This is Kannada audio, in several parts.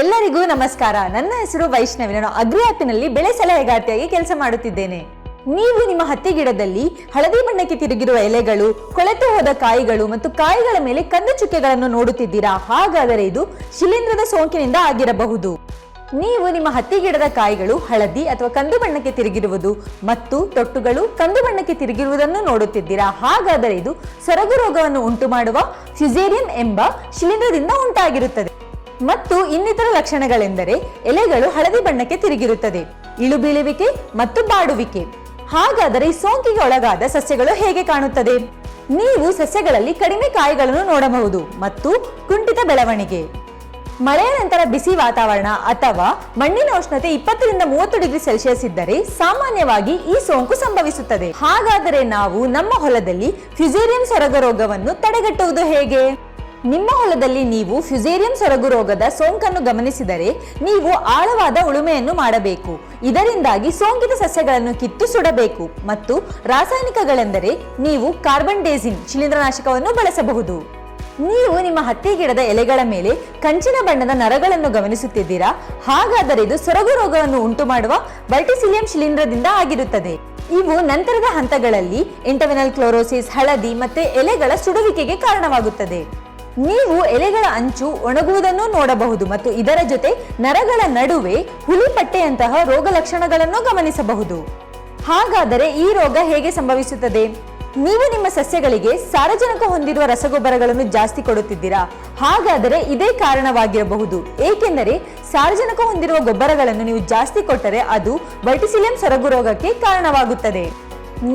ಎಲ್ಲರಿಗೂ ನಮಸ್ಕಾರ. ನನ್ನ ಹೆಸರು ವೈಷ್ಣವಿ. ನಾನು ಅಗ್ರಿ ಆ್ಯಪಿನಲ್ಲಿ ಬೆಳೆ ಸಲಹೆಗಾರ್ತಿಯಾಗಿ ಕೆಲಸ ಮಾಡುತ್ತಿದ್ದೇನೆ. ನೀವು ನಿಮ್ಮ ಹತ್ತಿ ಗಿಡದಲ್ಲಿ ಹಳದಿ ಬಣ್ಣಕ್ಕೆ ತಿರುಗಿರುವ ಎಲೆಗಳು, ಕೊಳೆತು ಹೋದ ಕಾಯಿಗಳು ಮತ್ತು ಕಾಯಿಗಳ ಮೇಲೆ ಕಂದು ಚುಕ್ಕೆಗಳನ್ನು ನೋಡುತ್ತಿದ್ದೀರಾ? ಹಾಗಾದರೆ ಇದು ಶಿಲೀಂಧ್ರದ ಸೋಂಕಿನಿಂದ ಆಗಿರಬಹುದು. ನೀವು ನಿಮ್ಮ ಹತ್ತಿ ಗಿಡದ ಕಾಯಿಗಳು ಹಳದಿ ಅಥವಾ ಕಂದು ಬಣ್ಣಕ್ಕೆ ತಿರುಗಿರುವುದು ಮತ್ತು ತೊಟ್ಟುಗಳು ಕಂದು ಬಣ್ಣಕ್ಕೆ ತಿರುಗಿರುವುದನ್ನು ನೋಡುತ್ತಿದ್ದೀರಾ? ಹಾಗಾದರೆ ಇದು ಸೊರಗು ರೋಗವನ್ನು ಉಂಟು ಮಾಡುವ ಫ್ಯುಸೇರಿಯಂ ಎಂಬ ಶಿಲೀಂಧ್ರದಿಂದ ಉಂಟಾಗಿರುತ್ತದೆ. ಮತ್ತು ಇನ್ನಿತರ ಲಕ್ಷಣಗಳೆಂದರೆ ಎಲೆಗಳು ಹಳದಿ ಬಣ್ಣಕ್ಕೆ ತಿರುಗಿರುತ್ತದೆ ಇಳುಬೀಳುವಿಕೆ ಮತ್ತು ಬಾಡುವಿಕೆ. ಹಾಗಾದರೆ ಸೋಂಕಿಗೆ ಒಳಗಾದ ಸಸ್ಯಗಳು ಹೇಗೆ ಕಾಣುತ್ತದೆ? ನೀವು ಸಸ್ಯಗಳಲ್ಲಿ ಕಡಿಮೆ ಕಾಯಿಗಳನ್ನು ನೋಡಬಹುದು ಮತ್ತು ಕುಂಠಿತ ಬೆಳವಣಿಗೆ. ಮಳೆಯ ನಂತರ ಬಿಸಿ ವಾತಾವರಣ ಅಥವಾ ಮಣ್ಣಿನ ಉಷ್ಣತೆ ಇಪ್ಪತ್ತರಿಂದ ಮೂವತ್ತು ಡಿಗ್ರಿ ಸೆಲ್ಸಿಯಸ್ ಇದ್ದರೆ ಸಾಮಾನ್ಯವಾಗಿ ಈ ಸೋಂಕು ಸಂಭವಿಸುತ್ತದೆ. ಹಾಗಾದರೆ ನಾವು ನಮ್ಮ ಹೊಲದಲ್ಲಿ ಫ್ಯುಸೇರಿಯಂ ಸೊರಗ ರೋಗವನ್ನು ತಡೆಗಟ್ಟುವುದು ಹೇಗೆ? ನಿಮ್ಮ ಹೊಲದಲ್ಲಿ ನೀವು ಫ್ಯುಸೇರಿಯಂ ಸೊರಗು ರೋಗದ ಸೋಂಕನ್ನು ಗಮನಿಸಿದರೆ ನೀವು ಆಳವಾದ ಉಳುಮೆಯನ್ನು ಮಾಡಬೇಕು. ಇದರಿಂದಾಗಿ ಸೋಂಕಿತ ಸಸ್ಯಗಳನ್ನು ಕಿತ್ತು ಸುಡಬೇಕು ಮತ್ತು ರಾಸಾಯನಿಕಗಳೆಂದರೆ ನೀವು ಕಾರ್ಬನ್ ಡೇಸಿನ್ ಶಿಲೀಂಧ್ರನಾಶಕವನ್ನು ಬಳಸಬಹುದು. ನೀವು ನಿಮ್ಮ ಹತ್ತಿ ಗಿಡದ ಎಲೆಗಳ ಮೇಲೆ ಕಂಚಿನ ಬಣ್ಣದ ನರಗಳನ್ನು ಗಮನಿಸುತ್ತಿದ್ದೀರಾ? ಹಾಗಾದರೆ ಇದು ಸೊರಗು ರೋಗವನ್ನು ಉಂಟು ಮಾಡುವ ಬಲ್ಟಿಸಿಲಿಯಂ ಶಿಲೀಂಧ್ರದಿಂದ ಆಗಿರುತ್ತದೆ. ಇವು ನಂತರದ ಹಂತಗಳಲ್ಲಿ ಇಂಟರ್ವೆನಲ್ ಕ್ಲೋರೋಸಿಸ್, ಹಳದಿ ಮತ್ತೆ ಎಲೆಗಳ ಸುಡುವಿಕೆಗೆ ಕಾರಣವಾಗುತ್ತದೆ. ನೀವು ಎಲೆಗಳ ಅಂಚು ಒಣಗುವುದನ್ನು ನೋಡಬಹುದು ಮತ್ತು ಇದರ ಜೊತೆ ನರಗಳ ನಡುವೆ ಹುಲಿಪಟ್ಟೆಯಂತಹ ರೋಗ ಲಕ್ಷಣಗಳನ್ನು ಗಮನಿಸಬಹುದು. ಹಾಗಾದರೆ ಈ ರೋಗ ಹೇಗೆ ಸಂಭವಿಸುತ್ತದೆ? ನೀವು ನಿಮ್ಮ ಸಸ್ಯಗಳಿಗೆ ಸಾರಜನಕ ಹೊಂದಿರುವ ರಸಗೊಬ್ಬರಗಳನ್ನು ಜಾಸ್ತಿ ಕೊಡುತ್ತಿದ್ದೀರಾ? ಹಾಗಾದರೆ ಇದೇ ಕಾರಣವಾಗಿರಬಹುದು. ಏಕೆಂದರೆ ಸಾರಜನಕ ಹೊಂದಿರುವ ಗೊಬ್ಬರಗಳನ್ನು ನೀವು ಜಾಸ್ತಿ ಕೊಟ್ಟರೆ ಅದು ವರ್ಟಿಸಿಲಿಯಂ ಸೊರಗು ರೋಗಕ್ಕೆ ಕಾರಣವಾಗುತ್ತದೆ.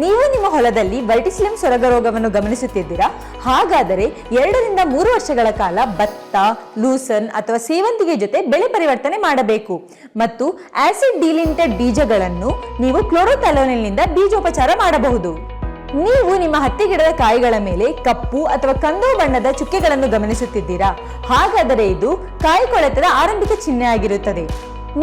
ನೀವು ನಿಮ್ಮ ಹೊಲದಲ್ಲಿ ವರ್ಟಿಸಿಲಿಯಂ ಸೊರಗ ರೋಗವನ್ನು ಗಮನಿಸುತ್ತಿದ್ದೀರಾ? ಹಾಗಾದರೆ ಎರಡರಿಂದ ಮೂರು ವರ್ಷಗಳ ಕಾಲ ಭತ್ತ, ಲೂಸನ್ ಅಥವಾ ಸೇವಂತಿಗೆ ಜೊತೆ ಬೆಳೆ ಪರಿವರ್ತನೆ ಮಾಡಬೇಕು. ಮತ್ತು ಆಸಿಡ್ ಡೀಲಿಂಟೆಡ್ ಬೀಜಗಳನ್ನು ನೀವು ಕ್ಲೋರೋಥಲೋನಿಲ್ನಿಂದ ಬೀಜೋಪಚಾರ ಮಾಡಬಹುದು. ನೀವು ನಿಮ್ಮ ಹತ್ತಿ ಗಿಡದ ಕಾಯಿಗಳ ಮೇಲೆ ಕಪ್ಪು ಅಥವಾ ಕಂದು ಬಣ್ಣದ ಚುಕ್ಕೆಗಳನ್ನು ಗಮನಿಸುತ್ತಿದ್ದೀರಾ? ಹಾಗಾದರೆ ಇದು ಕಾಯಿ ಕೊಳೆತದ ಆರಂಭಿಕ ಚಿಹ್ನೆ ಆಗಿರುತ್ತದೆ.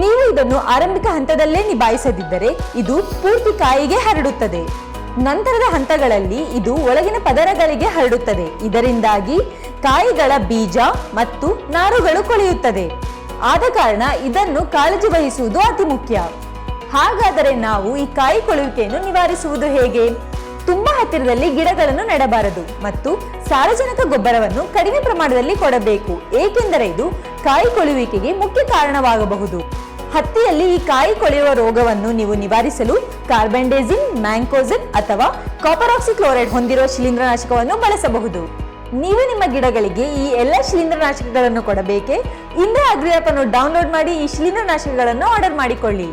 ನೀವು ಇದನ್ನು ಆರಂಭಿಕ ಹಂತದಲ್ಲೇ ನಿಭಾಯಿಸದಿದ್ದರೆ ಇದು ಪೂರ್ತಿ ಕಾಯಿಗೆ ಹರಡುತ್ತದೆ. ನಂತರದ ಹಂತಗಳಲ್ಲಿ ಇದು ಒಳಗಿನ ಪದರಗಳಿಗೆ ಹರಡುತ್ತದೆ. ಇದರಿಂದಾಗಿ ಕಾಯಿಗಳ ಬೀಜ ಮತ್ತು ನಾರುಗಳು ಕೊಳೆಯುತ್ತದೆ. ಆದ ಕಾರಣ ಇದನ್ನು ಕಾಳಜಿ ವಹಿಸುವುದು ಅತಿ ಮುಖ್ಯ. ಹಾಗಾದರೆ ನಾವು ಈ ಕಾಯಿ ಕೊಳೆಯುವಿಕೆಯನ್ನು ನಿವಾರಿಸುವುದು ಹೇಗೆ? ತುಂಬಾ ಹತ್ತಿರದಲ್ಲಿ ಗಿಡಗಳನ್ನು ನೆಡಬಾರದು ಮತ್ತು ಸಾರಜನಕ ಗೊಬ್ಬರವನ್ನು ಕಡಿಮೆ ಪ್ರಮಾಣದಲ್ಲಿ ಕೊಡಬೇಕು, ಏಕೆಂದರೆ ಇದು ಕಾಯಿ ಕೊಳುವಿಕೆಗೆ ಮುಖ್ಯ ಕಾರಣವಾಗಬಹುದು. ಹತ್ತಿಯಲ್ಲಿ ಈ ಕಾಯಿ ಕೊಳೆಯುವ ರೋಗವನ್ನು ನೀವು ನಿವಾರಿಸಲು ಕಾರ್ಬೆಂಡೇಸಿನ್, ಮ್ಯಾಂಕೋಸಿನ್ ಅಥವಾ ಕಾಪರ್ ಆಕ್ಸಿಕ್ಲೋರೈಡ್ ಹೊಂದಿರುವ ಶಿಲೀಂಧ್ರನಾಶಕವನ್ನು ಬಳಸಬಹುದು. ನೀವು ನಿಮ್ಮ ಗಿಡಗಳಿಗೆ ಈ ಎಲ್ಲ ಶಿಲೀಂಧ್ರನಾಶಕಗಳನ್ನು ಕೊಡಬೇಕೆ? ಇಂದೇ ಅಗ್ರಿ ಆಪ್ ಅನ್ನು ಡೌನ್ಲೋಡ್ ಮಾಡಿ ಈ ಶಿಲೀಂಧ್ರನಾಶಕಗಳನ್ನು ಆರ್ಡರ್ ಮಾಡಿಕೊಳ್ಳಿ.